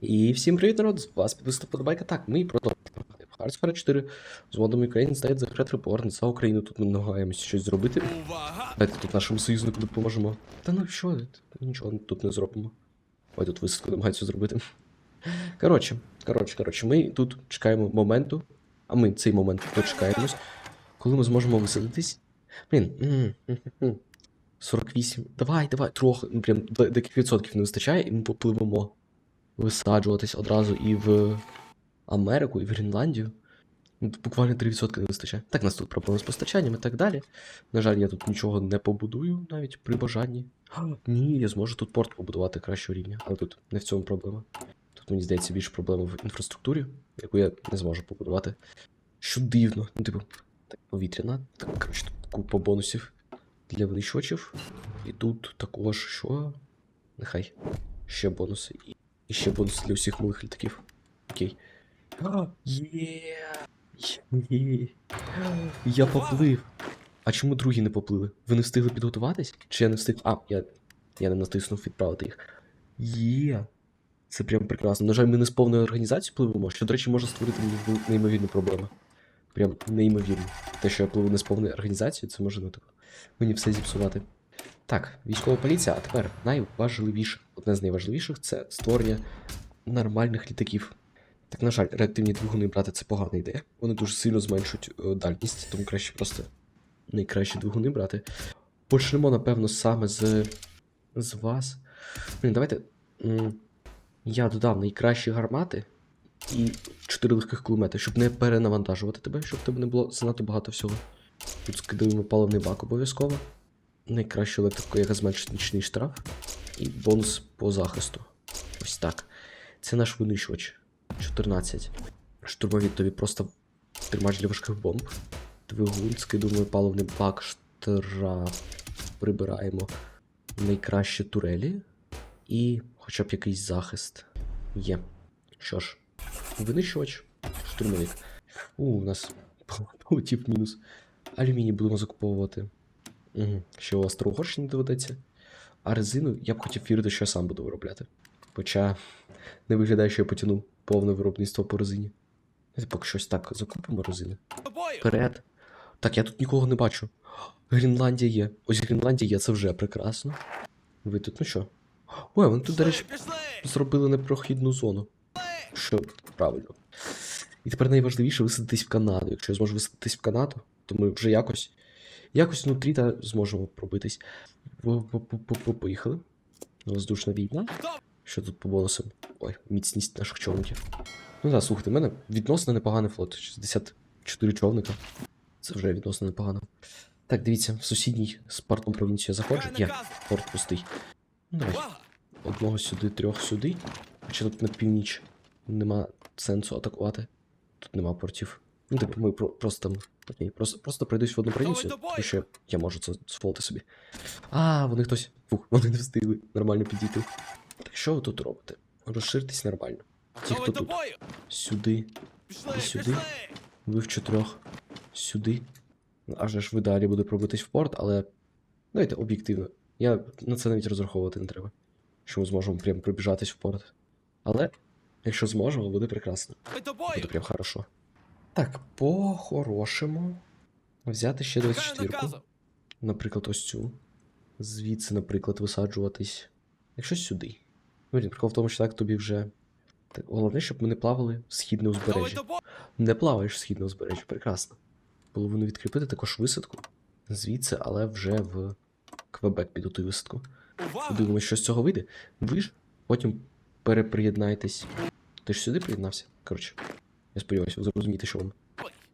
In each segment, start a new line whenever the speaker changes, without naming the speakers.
І всім привіт, народ! З вас підписана подобайка. Так, ми продовжуємо. Hardsphere 4 з модом Ukraine здає закрит репорт за Україну. Тут ми намагаємося щось зробити. Давайте тут нашому союзнику допоможемо. Та ну що, нічого тут не зробимо. Ой, тут висадку намагаються зробити. Коротше, коротше, коротше, ми тут чекаємо моменту, а ми цей момент дочекаємось, коли ми зможемо висадитись. Блін, м, м, м, 48. Давай, давай, трохи, прям де- декілька відсотків не вистачає, і ми попливемо висаджуватись одразу і в Америку, і в Гренландію. Ну, Буквально 3% не вистачає. Так, у нас тут проблеми з постачанням і так далі. На жаль, я тут нічого не побудую навіть при бажанні. А, Ні, я зможу тут порт побудувати кращого рівня, але тут не в цьому проблема. Тут, мені здається, більше проблема в інфраструктурі, яку я не зможу побудувати. Що дивно. Ну, типу, так, повітряна. Так, коротше, тут купа бонусів для винищувачів. І тут також що? Нехай. Ще бонуси. І, і ще бонуси для усіх малих літаків. Окей. Є! Я поплив. А чому другі не поплили? Ви не встигли підготуватись? Чи я не встиг. А, я, я не натиснув відправити їх. Є. Це прям прекрасно. На жаль, ми не з повною організацією пливемо, що, до речі, може створити неймовірні проблеми. Прям неймовірно. Те, що я пливу не з повною організацією, це може ну, так, мені все зіпсувати. Так, військова поліція, а тепер найважливіше, одне з найважливіших це створення нормальних літаків. Так, на жаль, реактивні двигуни брати це погана ідея. Вони дуже сильно зменшують е, дальність, тому краще просто найкращі двигуни брати. Почнемо, напевно, саме з, з вас. Блін, давайте. Я додам найкращі гармати і 4 легких кулемети, щоб не перенавантажувати тебе, щоб в тебе не було занадто багато всього. Тут скидаємо паливний бак обов'язково. Найкращу електрику, яка зменшить нічний штраф. І бонус по захисту. Ось так. Це наш винищувач. 14. Штурмові тобі просто тримач для важких бомб. Двигун, скидуємо паливний бак, штраф. Прибираємо найкращі турелі. І хоча б якийсь захист. Є. Що ж, винищувач, штурмовик. У, у нас полетів мінус. Алюміній будемо закуповувати. Угу. Ще у вас Угорщини доведеться. А резину я б хотів вірити, що я сам буду виробляти. Хоча не виглядає, що я потягну повне виробництво по резині. Давайте поки щось так закупимо резини. Вперед. Так, я тут нікого не бачу. Гренландія є. Ось Гренландія є, це вже прекрасно. Ви тут, ну що? Ой, вони тут, до речі, зробили непрохідну зону. Що правильно. І тепер найважливіше висадитись в Канаду. Якщо я зможу висадитись в Канаду, то ми вже якось. Якось внутрі та зможемо пробитись. Поїхали. Воздушна війна. Що тут по бонусам? Ой, міцність наших човників. Ну так, слухайте, в мене відносно непоганий флот. 64 човника. Це вже відносно непогано. Так, дивіться, в сусідній з портом провінцію заходжу. Є, порт пустий. Ну, давай. Одного сюди, трьох сюди. Хоча тут на північ нема сенсу атакувати. Тут нема портів. Ну, типу, ми про, просто там. Окей, просто, просто пройдусь в одну провінцію, тому що я, можу це дозволити собі. А, вони хтось. Фух, вони не встигли нормально підійти. Так що ви тут робите? Розширтесь нормально. Ті, хто тут. Сюди, І сюди. ви в чотирьох. Сюди. Ну, Аж ви далі буде пробитись в порт, але. Давайте об'єктивно. Я на це навіть розраховувати не треба. Що ми зможемо прям пробіжатись в порт. Але, якщо зможемо, буде прекрасно. Буде прям хорошо. Так, по-хорошому. Взяти ще 24.
наказу!
Наприклад, ось цю. Звідси, наприклад, висаджуватись. Якщо сюди. Ну, Блін, прикол в тому, що так тобі вже. Так, головне, щоб ми не плавали в східне узбережжя. Не плаваєш в східне узбережжя, прекрасно. Половину відкріпити також висадку. Звідси, але вже в Квебек піду ту висадку. Подивимось, що з цього вийде. Ви ж потім переприєднаєтесь. Ти ж сюди приєднався? Коротше, я сподіваюся, ви зрозумієте, що вам.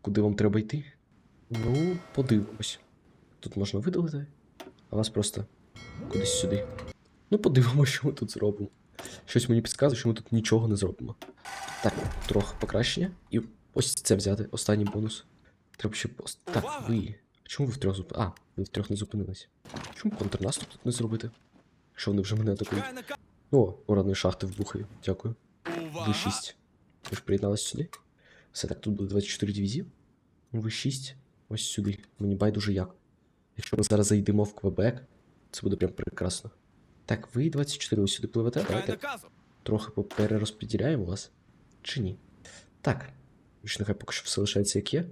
Куди вам треба йти? Ну, подивимось. Тут можна видалити, а вас просто кудись сюди. Ну, подивимось, що ми тут зробимо. Щось мені підказує, що ми тут нічого не зробимо. Так, трохи покращення. І ось це взяти, останній бонус. Треба ще пост. Так, ви. А чому ви втрьох зуп... А, ви втрьох не зупинились. Чому контрнаступ тут не зробити? Якщо вони вже мене атакують. О, урадної шахти вбухаю. Дякую.
Увага!
В6. Ви ж приєдналися сюди? Все, так, тут буде 24 дивізії. В6. Ось сюди. Мені байдуже як. Якщо ми зараз зайдемо в Квебек, це буде прям прекрасно. Так, ви 24 ось сюди пливете. Давайте. трохи поперерозподіляємо вас. Чи ні? Так. Більше нехай поки що все лишається як є.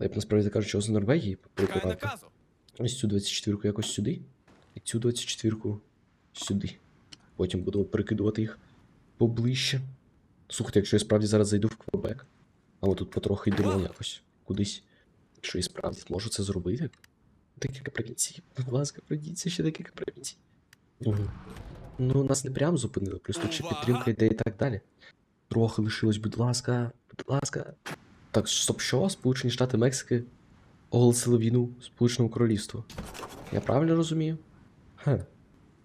Я б насправді кажучи, з Норвегії
наказу.
Ось цю 24-ку якось сюди. І цю 24-ку сюди. Потім будемо перекидувати їх поближче. Слухайте, якщо я справді зараз зайду в Квебек, а ми тут потрохи йдемо якось кудись. Якщо я справді можу це зробити. Декілька провінцій. Будь ласка, пройдіться ще декілька провінцій. Угу. Ну, нас не прям зупинили, плюс тут ще підтримка йде і так далі. Трохи лишилось, будь ласка, будь ласка. Так, стоп, що? Сполучені Штати Мексики оголосили війну Сполученому Королівству. Я правильно розумію? Хе.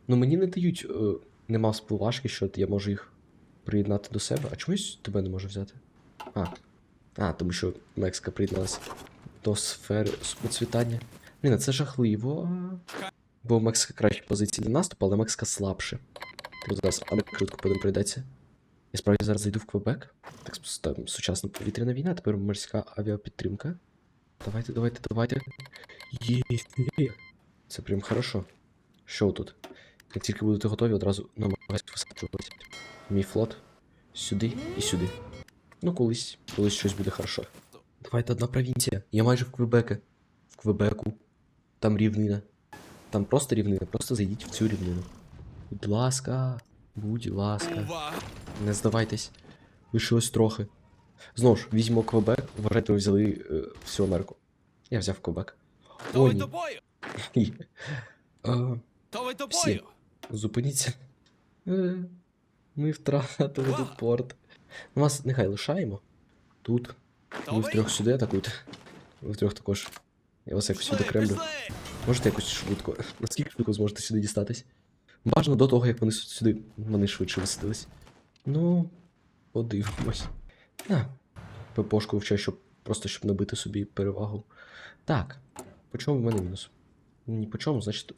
Ну мені не дають. Е, нема спливашки, що я можу їх приєднати до себе. А чомусь тебе не можу взяти? А. А, тому що Мексика приєдналася до сфери процвітання. Блін, а це жахливо. Бо Мексика кращі позиції для наступу, але Мексика слабше. Типу зараз швидко потім прийдеться. Я справді зараз зайду в Квебек. Так, там сучасна повітряна війна, тепер морська авіапідтримка. Давайте, давайте, давайте. Є. Це прям хорошо. Що тут? Як тільки будете готові, одразу намагаюся висаджуватися. Мій флот. Сюди і сюди. Ну, колись, колись щось буде хорошо. Давайте одна провінція. Я майже в Квебеке. В Квебеку. Там рівнина. Там просто рівнина, просто зайдіть в цю рівнину. Будь ласка, будь ласка. Не здавайтесь. Лишилось трохи. Знову ж, візьмо Квебек, вважайте, ми взяли е, всю Америку. Я взяв Квебек.
Готовий
ні. Ні. Е, Всі. Зупиніться. Е, Ми втратили порт. Ну, вас нехай лишаємо. Тут. Ви втрьох сюди атакуйте. Ви втрьох також. Я вас якось сюди кремлю. Можете якось швидко. Наскільки швидко зможете сюди дістатись? Бажано до того, як вони сюди вони швидше висадились. Ну, подивимось. А, ППшку вчаю, щоб просто щоб набити собі перевагу. Так. По чому в мене мінус? Ні по чому, значить,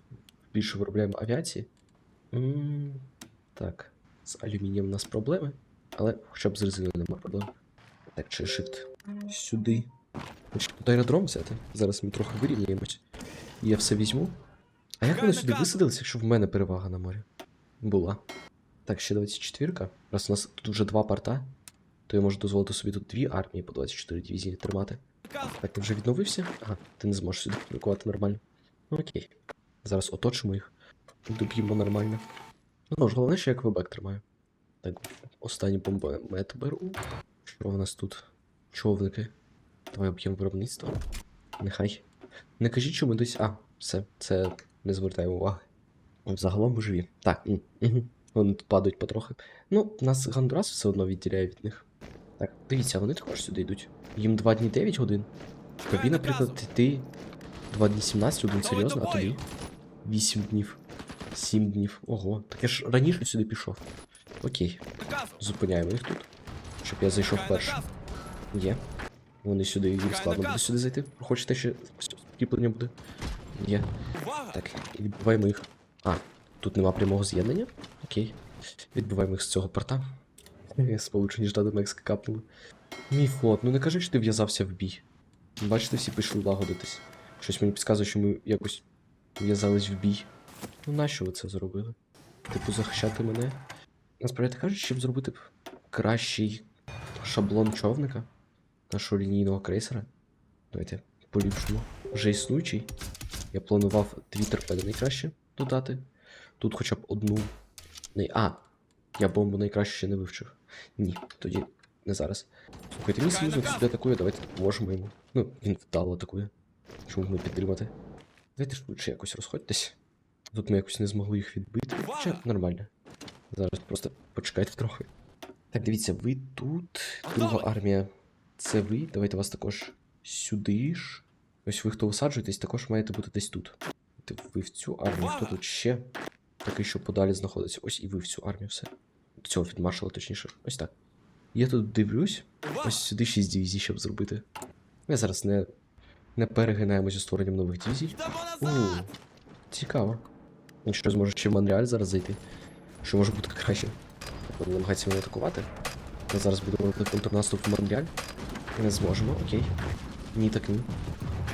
більше виробляємо авіації. м так. З алюмінієм у нас проблеми, але хоча б з нема проблем. Так, чи shift сюди. Значить, тут аеродром взяти. Зараз ми трохи вирівняємось. Я все візьму. А як вони сюди висадилися, якщо в мене перевага на морі? Була. Так, ще 24-ка. Раз у нас тут вже два порта, то я можу дозволити собі тут дві армії по 24 дивізії тримати. Так, ти вже відновився? Ага, ти не зможеш сюди публікувати нормально. Ну окей. Зараз оточимо їх. Доб'ємо нормально. Ну ж, головне, що я Квебек тримаю. Так, останній бомбомет беру. Що в нас тут? Човники. Давай об'єм виробництва. Нехай. Не кажіть, що ми десь. А, все, це не звертаємо уваги. Загалом ми живі. Так, угу. вони тут падають потрохи. Ну, нас Гондурас все одно відділяє від них. Так, дивіться, вони також сюди йдуть. Їм 2 дні 9 годин. Тобі, наприклад, ти 2 дні 17 годин, серйозно, а тобі 8 днів. 7 днів. Ого, так я ж раніше сюди пішов. Окей, зупиняємо їх тут. Щоб я зайшов
наказу!
Є. Вони сюди, їм складно буде сюди зайти. Хочете ще скріплення буде? Є. Так, і відбиваємо їх. А, тут нема прямого з'єднання? Окей. Відбиваємо їх з цього порта. Е, Сполучені Штати Мексики капнули. Мій флот, ну не кажи, що ти в'язався в бій. Бачите, всі пішли лагодитись. Щось мені підказує, що ми якось в'язались в бій. Ну нащо ви це зробили? Типу, захищати мене? Насправді кажуть, щоб зробити кращий шаблон човника нашого лінійного крейсера. Давайте поліпшимо. Вже існуючий. Я планував дві торпеди найкраще додати. Тут хоча б одну. А, я бомбу найкраще ще не вивчив. Ні, тоді не зараз. Слухайте, мій союзник сюди атакує, давайте допоможемо йому. Ну, він вдало атакує. Чому не підтримати? Давайте швидше якось розходьтесь. Тут ми якось не змогли їх відбити. Хоча нормально. Зараз просто почекайте трохи. Так, дивіться, ви тут. Друга армія. Це ви. Давайте вас також сюди ж. Ось ви, хто висаджуєтесь, також маєте бути десь тут. Ви в цю армію, хто тут ще? Такий, що подалі знаходиться. Ось і ви в цю армію, все. До цього відмаршала, точніше. Ось так. Я тут дивлюсь. Ось сюди 6 дивізій, щоб зробити. Ми зараз не, не перегинаємо зі створенням нових дивізій. У, цікаво. Якщо зможе ще в Монреаль зараз зайти, що може бути краще. Вони намагаються мене атакувати. Ми зараз будемо робити контрнаступ в Монреаль. Не зможемо, окей. Ні, так ні.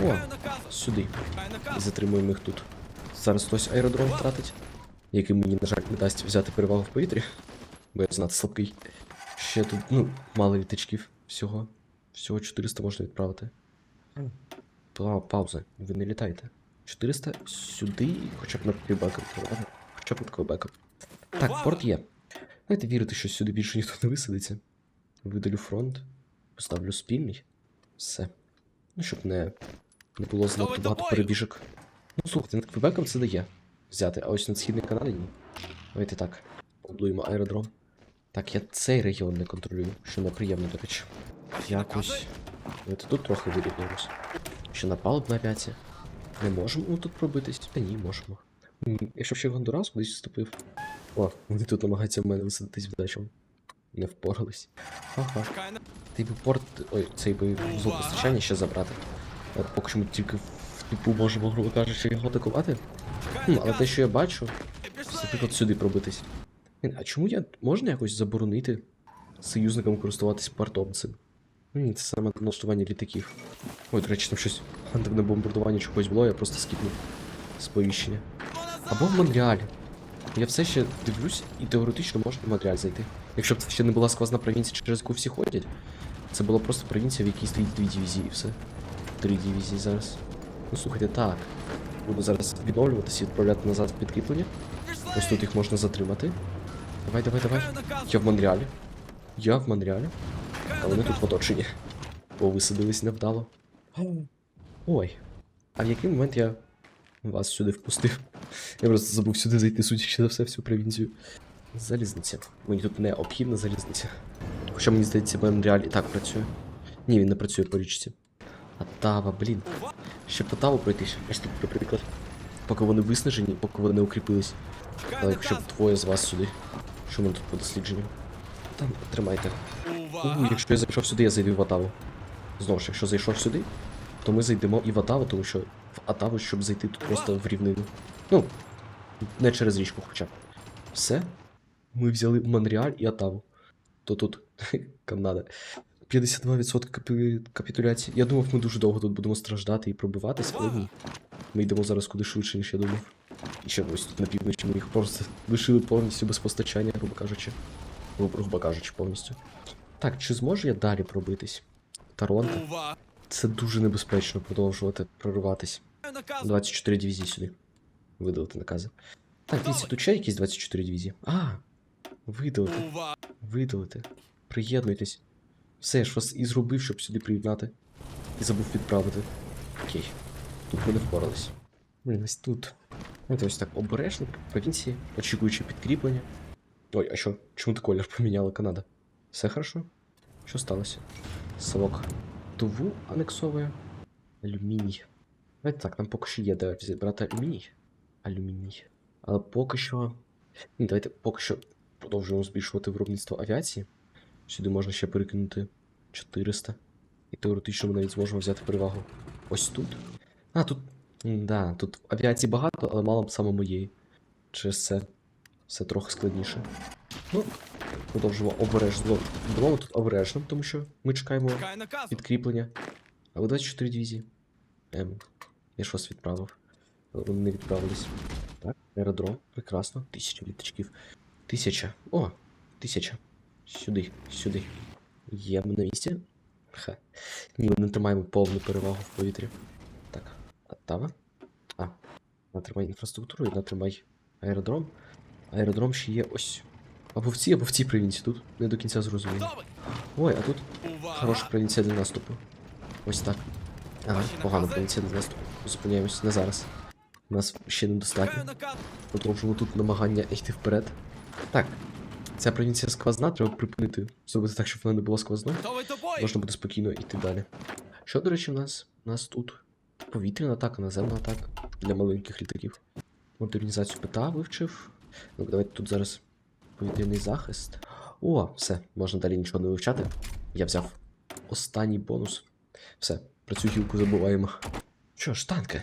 О, сюди. І затримуємо їх тут. Зараз хтось аеродром втратить, який мені, на жаль, не дасть взяти перевагу в повітрі. бо я знати слабкий. Ще тут, ну, мало літачків всього. Всього 400 можна відправити. Па- Пауза, ви не літайте. 400 сюди, хоча б на ладно? Хоча б на квебеком. Так, порт є. Давайте вірити, що сюди більше ніхто не висадиться. Видалю фронт, поставлю спільний. Все. Ну, щоб не, не було занадто багато перебіжок. Ну, слухайте, над Квебеком це дає взяти, а ось над Східний Канаді ні. Давайте так. Облуємо аеродром. Так, я цей регіон не контролюю, що неприємно, до речі. Якось. Давайте тут трохи вирівнюємось. Ще напали б на авіація. Не можемо тут пробитись? Та ні, можемо. Якщо ще Гондурас кудись вступив. О, вони тут намагаються в мене висадитись вдачу. Не впорались. Ага. Ти би порт. Ой, цей би вузол постачання ще забрати. А поки що ми тільки в типу можемо, грубо кажучи, його атакувати. Хм, але те, що я бачу, наприклад, сюди пробитись. А чому я можна якось заборонити союзникам користуватись портом цим? Ні, це саме налаштування літаків. Ой, до речі, там щось антивне бомбардування чогось було, я просто скіпнув сповіщення. Або в Монреалі. Я все ще дивлюсь, і теоретично можна в Монреаль зайти. Якщо б це ще не була сквозна провінція, через яку всі ходять, це була просто провінція, в якій стоїть дві дивізії і все. Три дивізії зараз. Ну слухайте, так. Буду зараз відновлюватися і відправляти назад в підкріплення. Ось тут їх можна затримати. Давай, давай, давай. Я в Монреалі. Я в Монреалі. А вони тут в оточенні. Бо висадились невдало. Ой. А в який момент я вас сюди впустив? Я просто забув сюди зайти, судячи за все, всю провінцію. Залізниця. Мені тут необхідна залізниця. Хоча мені здається, Монреаль і так працює. Ні, він не працює по річці. Атава, блін. Ще по Таву пройтись. Ось тут, наприклад. Поки вони виснажені, поки вони не укріпились. Але якщо б двоє з вас сюди. Що ми тут по дослідженням? Там тримайте. У, якщо я зайшов сюди, я зайду в Атаву. Знову ж, якщо зайшов сюди, то ми зайдемо і в Атаву, тому що в Атаву, щоб зайти тут просто в рівнину. Ну, не через річку хоча б. Все. Ми взяли Монреаль і Атаву. То тут Канада. 52% капі... капітуляції. Я думав, ми дуже довго тут будемо страждати і пробиватись, але ні. Ми йдемо зараз куди швидше, ніж я думав. І ще ось тут на півночі ми їх просто лишили повністю без постачання, грубо кажучи. Грубо кажучи, повністю. Так, чи зможу я далі пробитись? Торонто. Це дуже небезпечно продовжувати прориватись. 24 дивізії сюди. Видалити накази. Так, дивіться, тут ще якісь 24 дивізії. А, видалити, видалити. Приєднуйтесь. Все, я ж вас і зробив, щоб сюди приєднати. І забув відправити. Окей. Тут ми не впорались. Блін, ось тут. Ось ось так, обережно, провінції, очікуючи підкріплення. Ой, а що? Чому ти колір поміняла Канада? Все хорошо? Що сталося? Совок Туву анексовує. Алюміній. Давайте так, нам поки що є де зібрати алюміній. Алюміній. Але поки що. Ні, давайте поки що продовжуємо збільшувати виробництво авіації. Сюди можна ще перекинути 400. І теоретично ми навіть зможемо взяти перевагу ось тут. А, тут. Да, тут авіації багато, але мало б саме моєї. Через це все трохи складніше. Ну, продовжимо обережно. Будемо тут обережно, тому що ми чекаємо підкріплення. А ви 24 дивізії. Ем, я ж вас відправив. Вони не відправились. Так, аеродром. Прекрасно. Тисяча літачків. Тисяча. О, тисяча. Сюди, сюди. Є ми на місці. Ха. Ні, ми не тримаємо повну перевагу в повітрі. Так, Оттава. А. Натримай інфраструктуру і натримай аеродром. Аеродром ще є ось. Або в цій, або в цій провінції тут. Не до кінця зрозуміло. Ой, а тут Хороша провінція для наступу. Ось так. Ага,
Ваші
погана провінція для наступу. Зупиняємось не зараз. У нас ще недостатньо. Продовжуємо тут намагання йти вперед. Так. Ця провінція сквозна, треба припинити. Зробити так, щоб вона не була
бою!
Можна буде спокійно йти далі. Що, до речі, в нас? У нас тут повітряна атака, наземна атака для маленьких літаків. Модернізацію ПТА вивчив. Ну, давайте тут зараз повітряний захист. О, все, можна далі нічого не вивчати. Я взяв останній бонус. Все, про цю гілку забуваємо. Що ж, танки?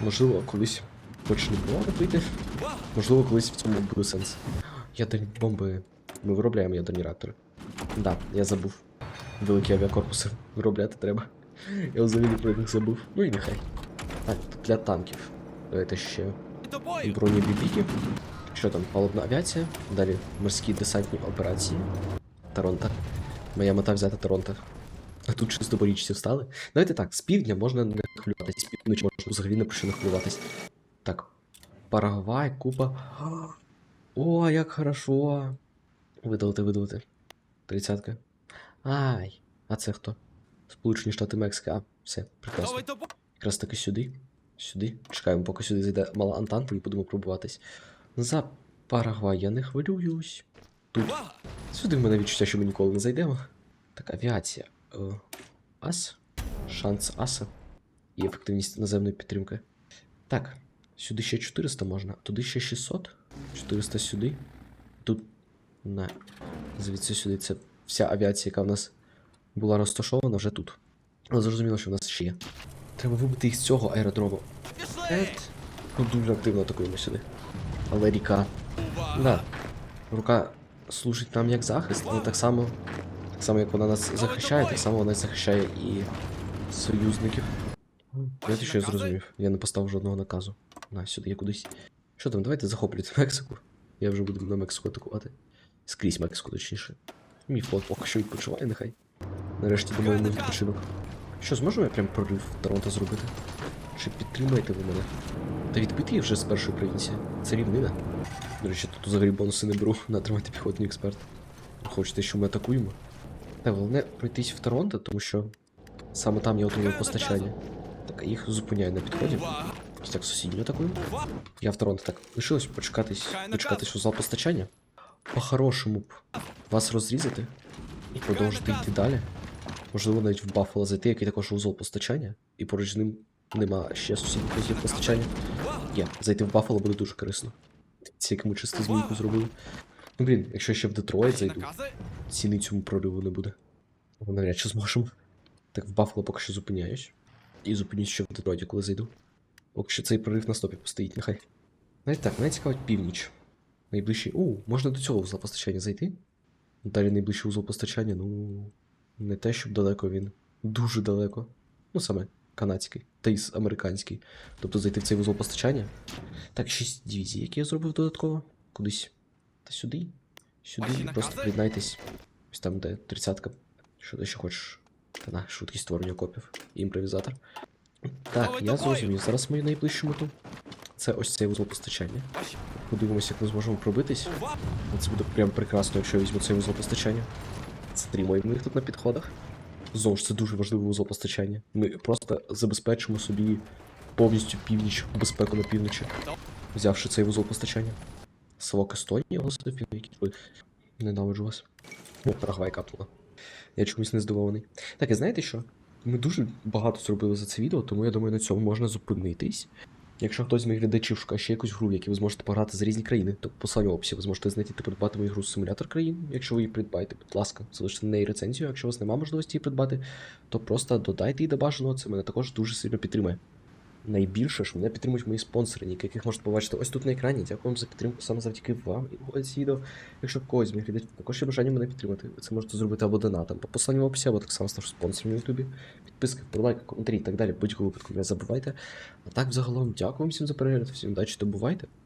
Можливо, колись хоч не було робити. Можливо, колись в цьому буде сенс. Ядерні бомби. Ми виробляємо ядерні реактори. Да, я забув. Великі авіакорпуси виробляти треба. Я взагалі про них забув. Ну і нехай. Так, для танків. Давайте ще
До
броні бібіки. Що там, палубна авіація, далі морські десантні операції. Торонто. Моя мета взяти Торонто. А тут чисто по річці встали. Давайте так, з півдня можна не хвилюватись, з півночі можна взагалі не про що не хвилюватись. Так. Парагвай, Куба. О, як хорошо. Видалити, видалити. Тридцятка. Ай, а це хто? Сполучені Штати Мексики. А, все, прекрасно. Якраз таки сюди. Сюди. Чекаємо, поки сюди зайде мала Антанта і будемо пробуватись. За Парагвай я не хвилююсь. Тут. Сюди в мене відчуття, що ми ніколи не зайдемо. Так, авіація. Е, ас. Шанс аса. І ефективність наземної підтримки. Так, сюди ще 400 можна, туди ще 600. 400 сюди. Тут. На. Звідси сюди. Це вся авіація, яка в нас була розташована, вже тут. Але зрозуміло, що в нас ще є. Треба вибити їх з цього аеродрому. Ет. Ну, дуже активно атакуємо сюди. Але ріка. Да. Рука служить нам як захист, але так само, так само, як вона нас захищає, так само вона захищає і союзників. Знаєте, що я зрозумів? Я не поставив жодного наказу. На, сюди я кудись. Що там, давайте захоплюйте Мексику. Я вже буду на Мексику атакувати. Скрізь Мексику, точніше. Мій флот поки що відпочиває, нехай. Нарешті домовимо відпочинок. Що, зможемо я прям прорив Торонто зробити? Чи підтримаєте ви мене? Та відбити вже з першої провінції. Це рівнина. До речі, тут взагалі бонуси не беру на тримати піхотний експерт. Хочете, що ми атакуємо? Та головне пройтись в Торонто, тому що саме там я отримую постачання. Так, їх зупиняю на підході. Так сусідню атакуємо. Я в Торонто так лишилось почекатись, почекати, що зал постачання. По-хорошому б вас розрізати і продовжити йти далі. Можливо, навіть в Баффало зайти, який також узол постачання, і поруч з ним нема ще сусідніх постачання. Є, зайти в Баффало буде дуже корисно. Ці як ми чисто змінку зробили. Ну блін, якщо ще в Детройт зайду, ціни цьому прориву не буде. Ми навряд чи зможемо. Так, в Баффало поки що зупиняюсь. І зупинюсь ще в Детройті, коли зайду. Поки що цей прорив на стопі постоїть, нехай. Навіть так, мене цікавить північ. Найближчий. У, можна до цього вузла постачання зайти. Далі найближчий вузол постачання, ну. Не те, щоб далеко він. Дуже далеко. Ну, саме канадський, та американський. Тобто зайти в цей вузол постачання. Так, 6 дивізій, які я зробив додатково. Кудись. Та сюди. Сюди. Просто приєднайтесь. Ось там, де тридцятка. Що ти ще хочеш? Та на, швидкість створення окопів. Імпровізатор. Так, я зрозумів. Зараз мою найближчу мету. Це ось цей вузол постачання. Подивимося, як ми зможемо пробитись. Це буде прям прекрасно, якщо я візьму цей вузол постачання. Стримуємо їх тут на підходах. Знову ж це дуже важливий вузол постачання. Ми просто забезпечимо собі повністю північ, безпеку на півночі, взявши цей вузол постачання. Совок Естонії, господи, які ви. Ненавиджу вас. О, Парагвай капнула. Я чомусь не здивований. Так, і знаєте що? Ми дуже багато зробили за це відео, тому я думаю, на цьому можна зупинитись. Якщо хтось з моїх глядачів шукає ще якусь гру, якій ви зможете пограти за різні країни, то по в описі ви зможете знайти та придбати мою гру симулятор країн. Якщо ви її придбаєте, будь ласка, залиште на неї рецензію. Якщо у вас немає можливості її придбати, то просто додайте її до бажаного, це мене також дуже сильно підтримує. Найбільше що мене підтримують мої спонсори, яких можете побачити ось тут на екрані. Дякую вам за підтримку саме завдяки вам і ось відео. Якщо когось з моїх глядачів також є бажання мене підтримати, ви це можете зробити або донатом по посиланню в описі, або так само ставши спонсором на Ютубі. Підписки, вподобайки, коментарі і так далі. Будь-якому випадку не забувайте. А так, взагалом, дякую всім за перегляд, всім удачі добувайте. бувайте.